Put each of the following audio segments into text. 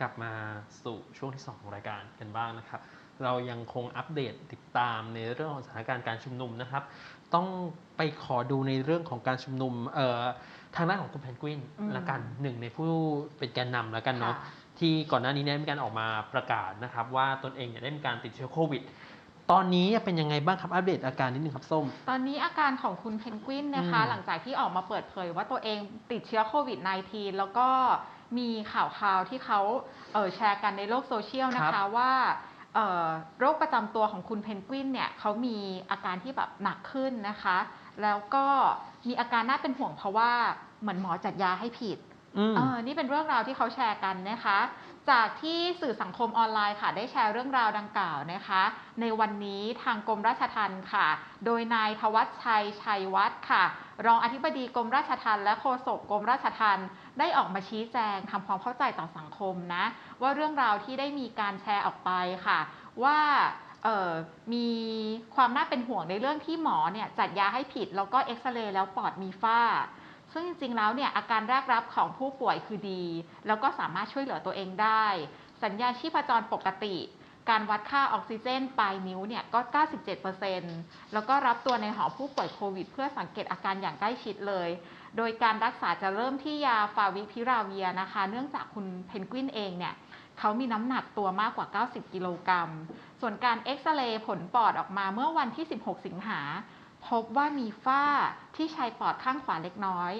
กลับมาสู่ช่วงที่ 2 ของรายการกันบ้างนะครับ เรายังคงอัปเดตติดตามในเรื่องของสถานการณ์การชุมนุมนะครับ ต้องไปขอดูในเรื่องของการชุมนุมเอ่อทางด้านของคุณเพนกวินอืมละกันหนึ่งในผู้เป็นแกนนำแล้วกันเนาะค่ะที่ก่อนหน้านี้เนี่ยมีการออกมาประกาศนะครับ ว่าตนเองเนี่ยได้มีการติดเชื้อโควิด ตอนนี้เป็นยังไงบ้างครับอัปเดตอาการนิดนึงครับส้ม ตอนนี้อาการของคุณเพนกวินนะคะ อืมหลังจากที่ออกมาเปิดเผยว่าตัวเองติดเชื้อโควิด -19 แล้วก็มีข่าวคราวที่เขาเอ่อแชร์กันในโลกโซเชียลนะคะว่าเอ่อโรคประจำตัวของคุณเพนกวินเนี่ยเขามีอาการที่แบบหนักขึ้นนะคะ แล้วก็มีอาการน่าเป็นห่วงเพราะว่าเหมือนหมอจัดยาให้ผิดอืมเออ นี่เป็นเรื่องราวที่เขาแชร์กันนะคะ จากที่สื่อสังคมออนไลน์ค่ะ ได้แชร์เรื่องราวดังกล่าวนะคะ ในวันนี้ทางกรมราชทัณฑ์ค่ะ โดยนายทวัชชัยชัยวัฒน์ค่ะ รองอธิบดีกรมราชทัณฑ์และโฆษกกรมราชทัณฑ์ได้ออกมาชี้แจงทำความเข้าใจต่อสังคมนะ ว่าเรื่องราวที่ได้มีการแชร์ออกไปค่ะ ว่ามีความน่าเป็นห่วงในเรื่องที่หมอเนี่ยจัดยาให้ผิด แล้วก็เอ็กซเรย์แล้วปอดมีฝ้า ซึ่งจริงๆแล้วเนี่ยอาการแรกรับของผู้ป่วยคือดี แล้วก็สามารถช่วยเหลือตัวเองได้ สัญญาณชีพจรปกติ การวัดค่าออกซิเจนปลายนิ้วเนี่ยก็ 97%แล้วก็รับตัวในหอผู้ป่วยโควิด เพื่อสังเกตอาการอย่างใกล้ชิดเลย โดยการรักษาจะเริ่มที่ยาฟาวิพิราเวียนะคะ เนื่องจากคุณเพนกวินเองเนี่ยเขามีน้ำหนักตัวมากกว่า 90 กิโลกรัม ส่วนการเอ็กซเรย์ผลปอดออกมาเมื่อวันที่ 16 สิงหา พบว่ามีฝ้าที่ชายปอดข้างขวาเล็กน้อย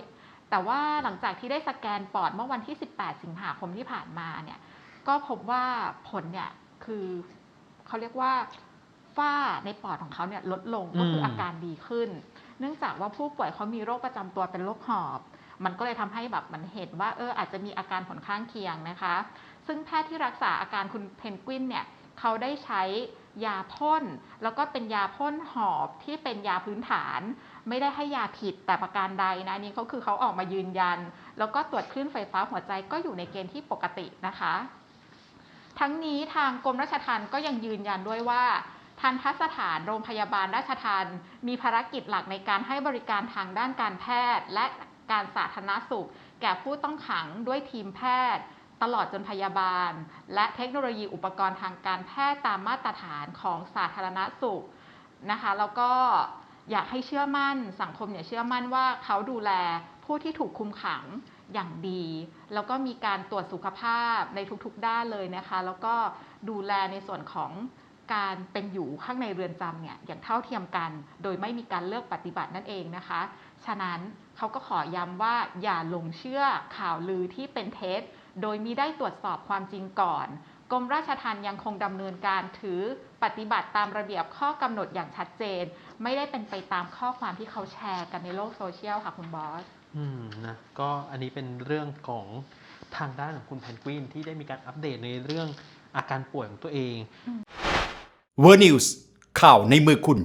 แต่ว่าหลังจากที่ได้สแกนปอดเมื่อวันที่ 18 สิงหาคมที่ผ่านมาเนี่ย ก็พบว่าผลเนี่ยคือเขาเรียกว่าฝ้าในปอดของเขาเนี่ยลดลงก็คือมอาการดีขึ้น เนื่องจากว่าผู้ป่วยเขามีโรคประจำตัวเป็นโรคหอบ มันก็เลยทำให้แบบมันเห็นว่าเอออาจจะมีอาการผลข้างเคียงนะคะ ซึ่งแพทย์ที่รักษาอาการคุณเพนกวินเนี่ย เขาได้ใช้ยาพ่นแล้วก็เป็นยาพ่นหอบที่เป็นยาพื้นฐาน ไม่ได้ให้ยาผิดแต่ประการใดนะนนี้เขาคือเขาออกมายืนยัน แล้วก็ตรวจคลื่นไฟฟ้าหัวใจก็อยู่ในเกณฑ์ที่ปกตินะคะ ทั้งนี้ทางกรมราชทัณฑ์ก็ยังยืนยันด้วยว่าทันทสถานโรงพยาบาลราชทัณฑ์มีภารกิจหลักในการให้บริการทางด้านการแพทย์ และการสาธารณสุข แก่ผู้ต้องขังด้วยทีมแพทย์ ตลอดจนพยาบาล และเทคโนโลยีอุปกรณ์ทางการแพทย์ตามมาตรฐานของสาธารณสุขนะคะแล้วก็อยากให้เชื่อมั่น สังคมเนี่ยเชื่อมั่นว่าเขาดูแลผู้ที่ถูกคุมขังอย่างดี แล้วก็มีการตรวจสุขภาพในทุกๆ ด้านเลยนะคะ แล้วก็ดูแลในส่วนของการเป็นอยู่ข้างในเรือนจำเนี่ยอย่างเท่าเทียมกัน โดยไม่มีการเลือกปฏิบัตินั่นเองนะคะ ฉะนั้นเขาก็ขอย้ำว่าอย่าหลงเชื่อข่าวลือที่เป็นเท็จ โดยมิได้ตรวจสอบความจริงก่อน กรมราชทัณฑ์ยังคงดำเนินการถือปฏิบัติตามระเบียบข้อกำหนดอย่างชัดเจน ไม่ได้เป็นไปตามข้อความที่เขาแชร์กันในโลกโซเชียลค่ะคุณบอส อืมนะก็อันนี้เป็นเรื่องของทางด้านของคุณเพนกวินที่ได้มีการอัปเดตในเรื่องอาการป่วยของตัวเอง เวอร์นิวส์ข่าวในมือคุณ